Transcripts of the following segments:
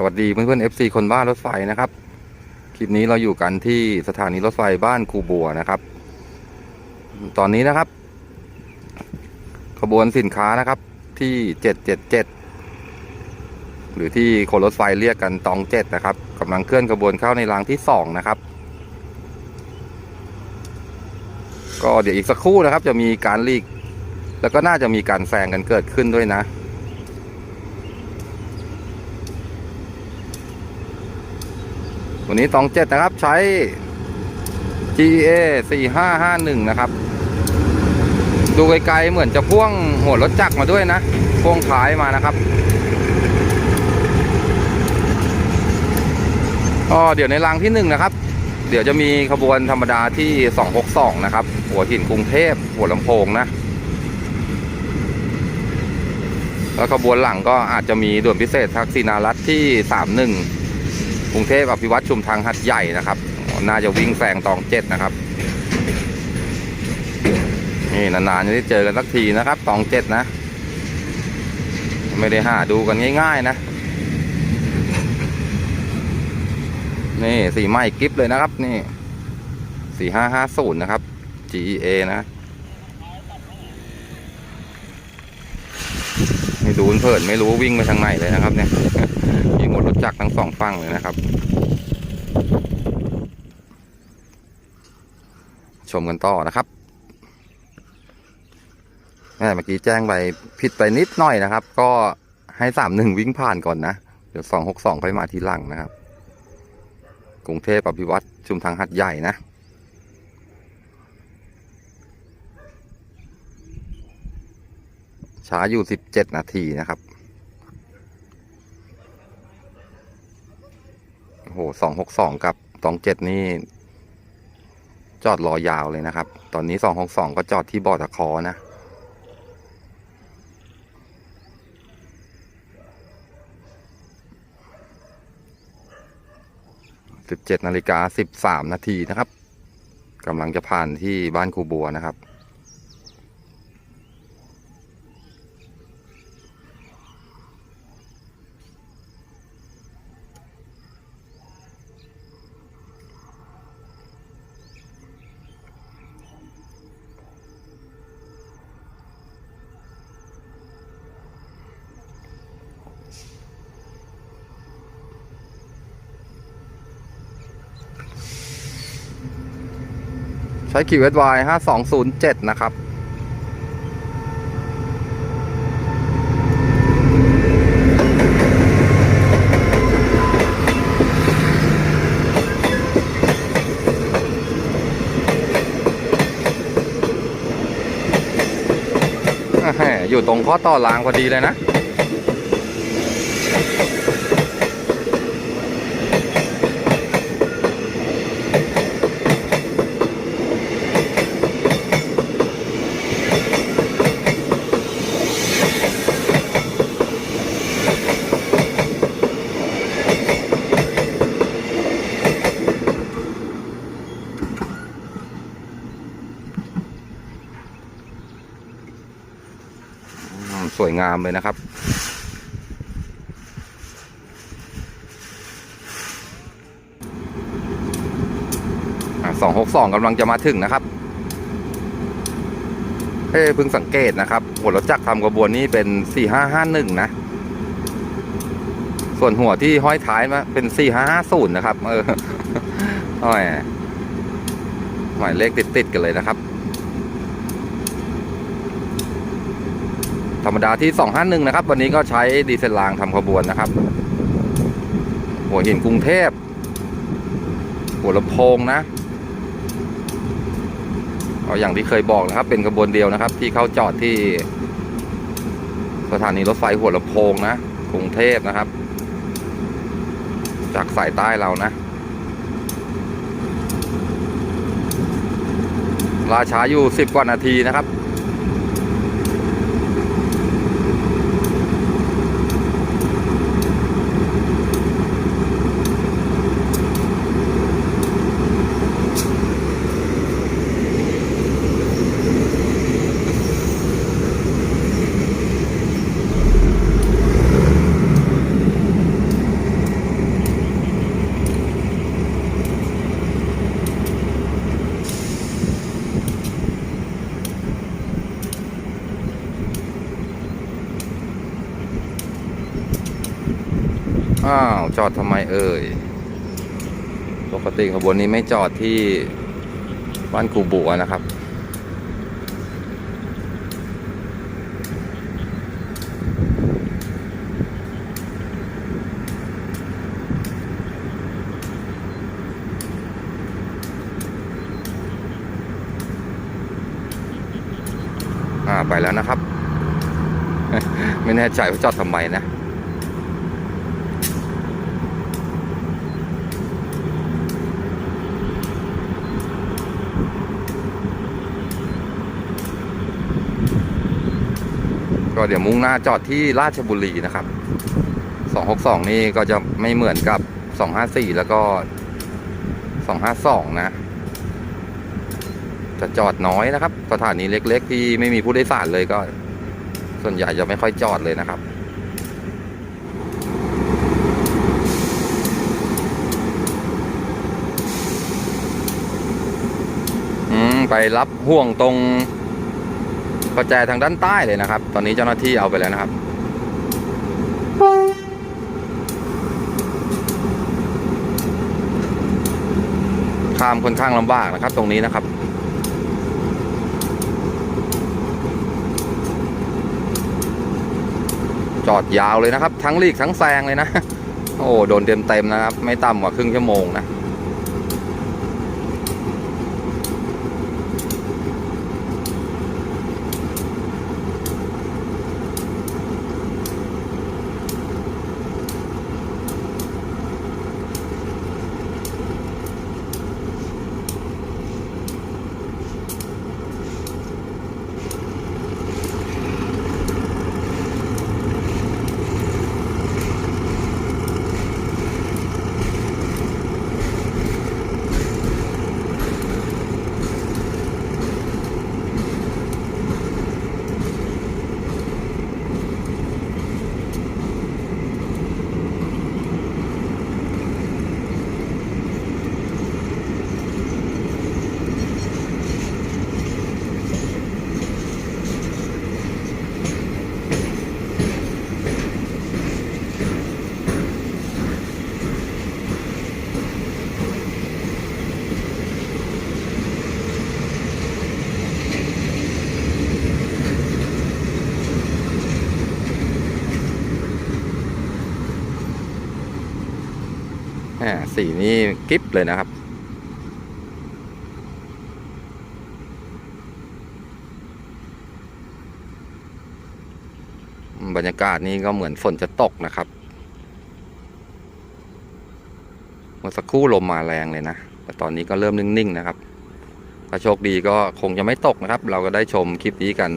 สวัสดีเพื่อนๆ FC คนบ้านรถไฟนะครับ คลิปนี้เราอยู่กันที่สถานีรถไฟบ้านคูบัวนะครับ ตอนนี้นะครับ ขบวนสินค้านะครับที่ 777 หรือที่คนรถไฟเรียกกันตองเจ็ดนะครับกำลังเคลื่อนขบวนเข้าในรางที่สองนะครับ ก็เดี๋ยวอีกสักครู่นะครับ จะมีการลีก แล้วก็น่าจะมีการแซงกันเกิดขึ้นด้วยนะ วันนี้ตองเจ็ดนะครับใช้ GA 4551 นะครับ ดูไกลๆเหมือนจะพ่วงหัวรถจักรมาด้วยนะ พ่วงท้ายมานะครับก็เดี๋ยวในรางที่หนึ่งนะครับ เดี๋ยวจะมีขบวนธรรมดาที่ 262 นะครับ หัวหินกรุงเทพหัวลำโพงนะ แล้วขบวนหลังก็อาจจะมีด่วนพิเศษทักษิณารัฐที่ 31 กรุงเทพอภิวัตชุมทางหัดใหญ่นะครับ น่าจะวิ่งแซงตองเจ็ดนะครับ นี่นานๆจะได้เจอกันสักทีนะครับตองเจ็ดนะ ไม่ได้หาดูกันง่าย ๆ นะ นี่สีไม้กิฟเลยนะครับ นี่สี่ห้าห้าศูนย์นะครับ GEA นะ ไม่ดูเผินไม่รู้วิ่งไปทางไหนเลยนะครับ เนี่ยยิงหมดรถจักรทั้งสองฝั่งเลยนะครับ ชมกันต่อนะครับแม่เมื่อกี้แจ้งไปผิดไปนิดหน่อยนะครับ ก็ให้สามหนึ่งวิ่งผ่านก่อนนะ เดี๋ยวสองหกสองค่อยมาทีหลังนะครับ กรุงเทพอภิวัตชุมทางหัดใหญ่นะ ช้าอยู่สิบเจ็ดนาทีนะครับโอ้โหสองหกสองกับสองเจ็ดนี่ จอดรอยาวเลยนะครับ ตอนนี้สองหกสองก็จอดที่บอตะคอนะสิบเจ็ดนาฬิกาสิบสามนาทีนะครับกำลังจะผ่านที่บ้านครูบัวนะครับ ช้คิวเอสวายห้าสองศูนย์เจ็ดนะครับอ่าแหม่อยู่ตรงข้อต่อรางพอดีเลยนะ งามเลยนะครับ สองหกสองกำลังจะมาถึงนะครับ เอ้เพิ่งสังเกตนะครับ หัวรถจักรทำกระบวนนี้เป็นสี่ห้าห้าหนึ่งนะ ส่วนหัวที่ห้อยท้ายมาเป็นสี่ห้าห้าศูนย์นะครับ เออยหมายเลขติดๆกันเลยนะครับ ธรรมดาที่ 251 นะครับ วันนี้ก็ใช้ดีเซลรางทำขบวนนะครับ หัวหินกรุงเทพ หัวลำโพงนะเอาอย่างที่เคยบอกนะครับ เป็นขบวนเดียวนะครับ ที่เข้าจอดที่ สถานีรถไฟหัวลำโพงนะ กรุงเทพนะครับ จากสายใต้เรานะราช้าอยู่ 10 กว่านาทีนะครับ ปกติขบวนนี้ไม่จอดที่บ้านกูบัวนะครับ อ่าไปแล้วนะครับ ไม่แน่ใจว่าจอดทำไมนะ เดี๋ยวมุ่งหน้าจอดที่ราชบุรีนะครับ 262 นี่ก็จะไม่เหมือนกับ 254 แล้วก็ 252 นะ จะจอดน้อยนะครับ สถานีเล็ก ๆ ที่ไม่มีผู้โดยสารเลยก็ ส่วนใหญ่จะไม่ค่อยจอดเลยนะครับไปรับห่วงตรง ประแจทางด้านใต้เลยนะครับ ตอนนี้เจ้าหน้าที่เอาไปแล้วนะครับ ข้ามค่อนข้างลำบากนะครับ ตรงนี้นะครับจอดยาวเลยนะครับ ทั้งลีกทั้งแซงเลยนะ โอ้โดนเต็มเต็มนะครับ ไม่ต่ำกว่าครึ่งชั่วโมงนะ สีนี่กิ๊บเลยนะครับ บรรยากาศนี้ก็เหมือนฝนจะตกนะครับเมื่อสักครู่ลมมาแรงเลยนะ แต่ตอนนี้ก็เริ่มนิ่งๆนะครับ ถ้าโชคดีก็คงจะไม่ตกนะครับ เราก็ได้ชมคลิปนี้กัน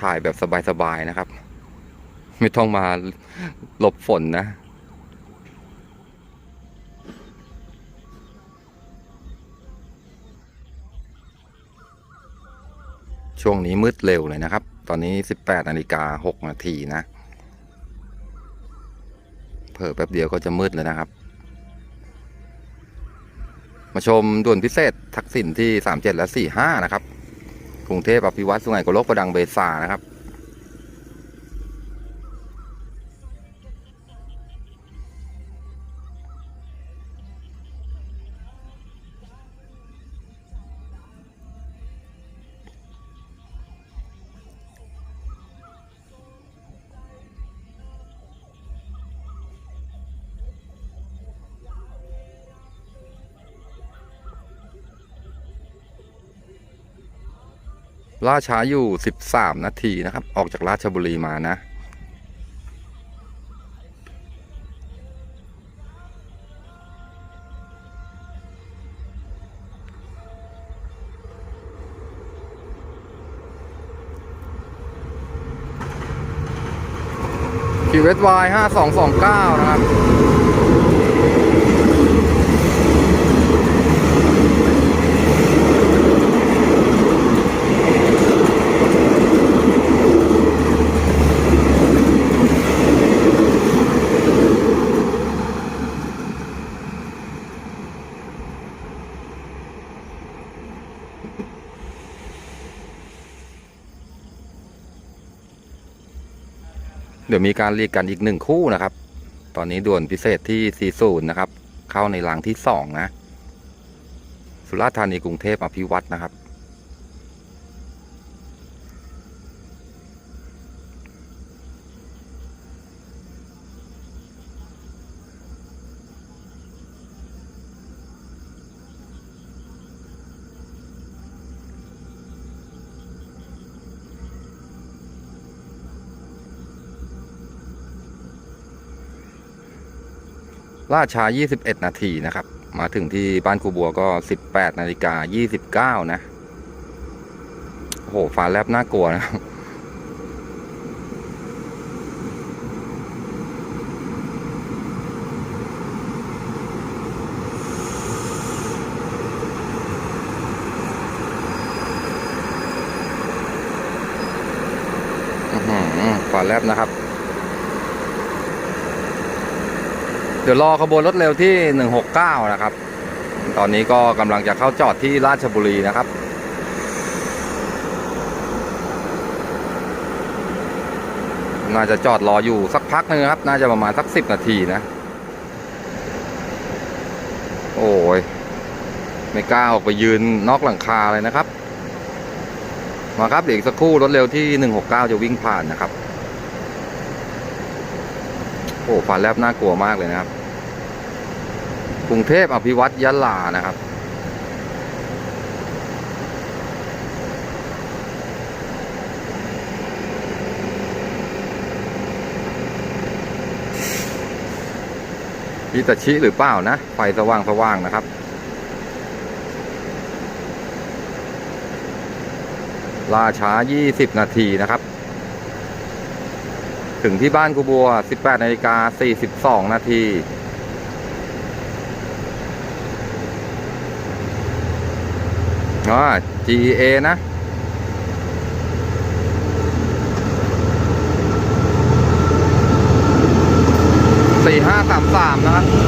ถ่ายแบบสบายๆนะครับ ไม่ต้องมาหลบฝนนะ ช่วงนี้มืดเร็วเลยนะครับ ตอนนี้ 18นาฬิกา6นาทีนะ เพิ่แป๊บเดียวก็จะมืดแล้วนะครับ มาชมด่วนพิเศษทักษิณที่ 37 และ 45 นะครับ กรุงเทพอภิวัตสุไหงโกลกประดังเบซานะครับ ล่าช้าอยู่ 13 นาทีนะครับ ออกจากราชบุรีมานะคิวเอสวาย5229 นะครับ เดี๋ยวมีการเรียกกันอีกหนึ่งคู่นะครับ ตอนนี้ด่วนพิเศษที่ 40 นะครับ เข้าในรางที่ 2 นะ สุราษฎร์ธานีกรุงเทพอภิวัตรนะครับ ล่าช้า 21 นาทีนะครับ มาถึงที่บ้านครูบัวก็ 18นาฬิกา29 นะโอ้โหฟ้าแลบน่ากลัวนะครับอื้อหือฟ้าแลบนะครับ เดี๋ยวรอขบวนรถเร็วที่ 169 นะครับ ตอนนี้ก็กำลังจะเข้าจอดที่ราชบุรีนะครับ น่าจะจอดรออยู่สักพักนึงครับ น่าจะประมาณสักสิบนาทีนะ โอ้ย ไม่กล้าออกไปยืนนอกหลังคาเลยนะครับ มาครับเดี๋ยวอีกสักครู่รถเร็วที่ 169 จะวิ่งผ่านนะครับ โอ้ฟ้าแลบน่ากลัวมากเลยนะครับ กรุงเทพอภิวัตยะลานะครับฮิตาชิหรือเปล่านะ ไฟสว่างสว่างนะครับ ล่าช้า 20 นาทีนะครับ ถึงที่บ้านกูบัว 18นาฬิกา42 นาทีอ๋อ GEA นะ สี่ห้าสามสามนะครับ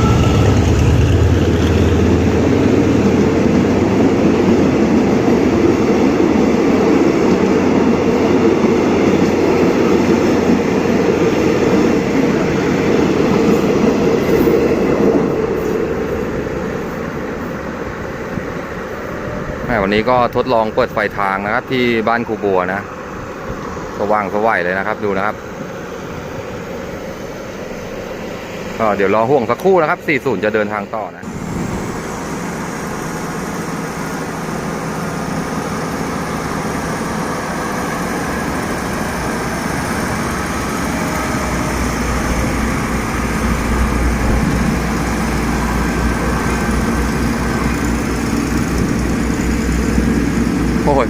วันนี้ก็ทดลองเปิดไฟทางนะครับ ที่บ้านครูบัวนะ สว่างสวัยเลยนะครับ ดูนะครับก็เดี๋ยวรอห่วงสักครู่นะครับ 40 จะเดินทางต่อนะ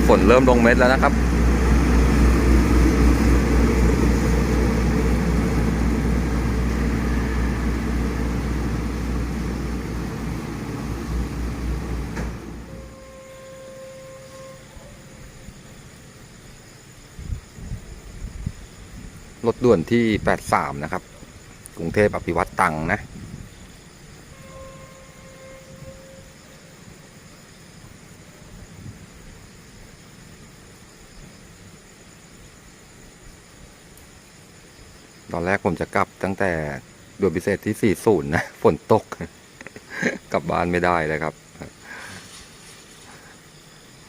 ฝนเริ่มลงเม็ดแล้วนะครับ รถด่วนที่ 83 นะครับ กรุงเทพอภิวัตตังนะ แรกผมจะกลับตั้งแต่ด่วนพิเศษที่ 40 นะ ฝนตก กลับบ้านไม่ได้เลยครับ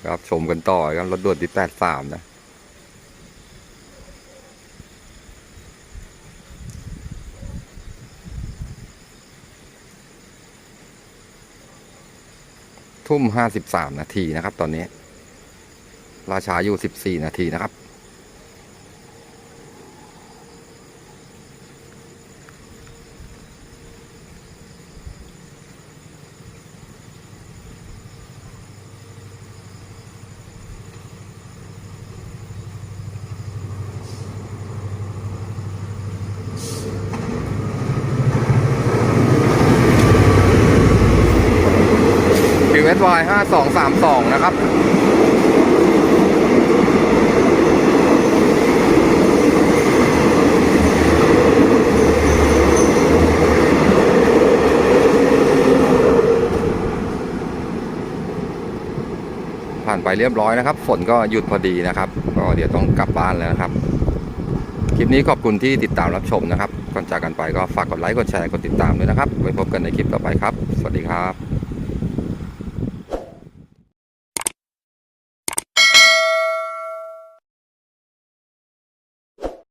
ครับชมกันต่อครับ รถด่วนที่ 83 นะทุ่ม 53 นาทีนะครับ ตอนนี้ ราชาอยู่ 14 นาทีนะครับ คิวเอสวห้าสองสามสองนะ ครับผ่านไปเรียบร้อยนะครับ ฝนก็หยุดพอดีนะครับ ก็เดี๋ยวต้องกลับบ้านแล้วนะครับ คลิปนี้ขอบคุณที่ติดตามรับชมนะครับ ก่อนจากกันไปก็ฝากกดไลค์ กดแชร์ กดติดตามด้วยนะครับ ไว้พบกันในคลิปต่อไปครับ สวัสดีครับ